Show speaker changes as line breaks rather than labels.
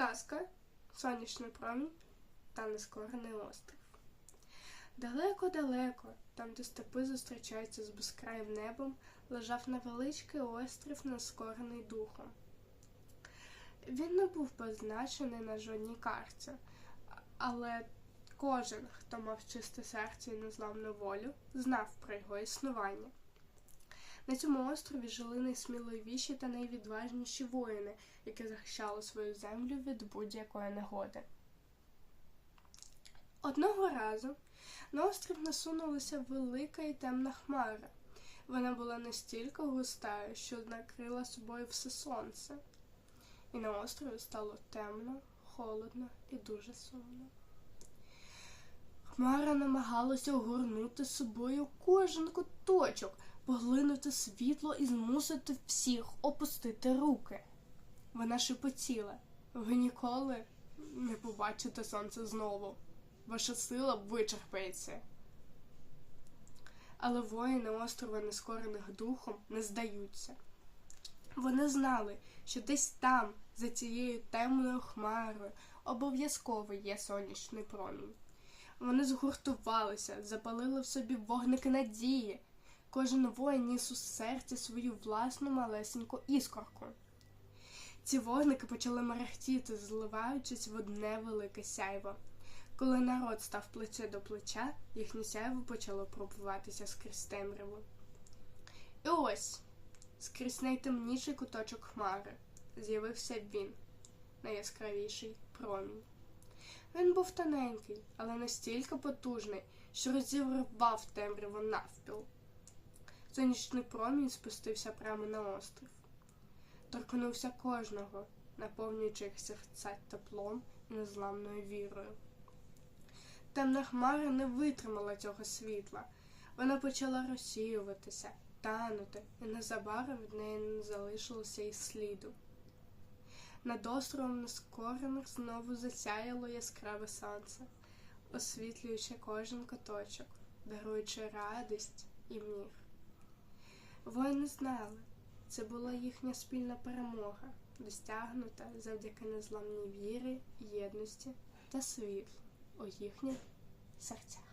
Казка, сонячний промінь та нескорений острів. Далеко-далеко, там, де степи зустрічаються з безкраїм небом, лежав невеличкий острів, нескорений духом. Він не був позначений на жодній карті, але кожен, хто мав чисте серце і незламну волю, знав про його існування. На цьому острові жили найсміливіші та найвідважніші воїни, які захищали свою землю від будь-якої негоди. Одного разу на острів насунулася велика і темна хмара. Вона була настільки густою, що накрила собою все сонце. І на острові стало темно, холодно і дуже сумно. Хмара намагалася огорнути собою кожен куточок, поглинути світло і змусити всіх опустити руки. Вона шепотіла. Ви ніколи не побачите сонце знову. Ваша сила вичерпається. Але воїни острова нескорених духом не здаються. Вони знали, що десь там, за цією темною хмарою, обов'язково є сонячний промінь. Вони згуртувалися, запалили в собі вогники надії. Кожен воїн ніс у серці свою власну малесеньку іскорку. Ці вогники почали мерехтіти, зливаючись в одне велике сяйво. Коли народ став плече до плеча, їхнє сяйво почало пробуватися скрізь темряву. І ось, скрізь найтемніший куточок хмари, з'явився він, найяскравіший промінь. Він був тоненький, але настільки потужний, що розірвав темряву навпіл. Сонячний промінь спустився прямо на острів. Торкнувся кожного, наповнюючи їх серця теплом і незламною вірою. Темна хмара не витримала цього світла. Вона почала розсіюватися, танути, і незабаром від неї не залишилося і сліду. Над островом нескорених знову засяяло яскраве сонце, освітлюючи кожен куточок, даруючи радість і мір. Воїни знали, це була їхня спільна перемога, досягнута завдяки незламній вірі, єдності та світлу у їхніх серцях.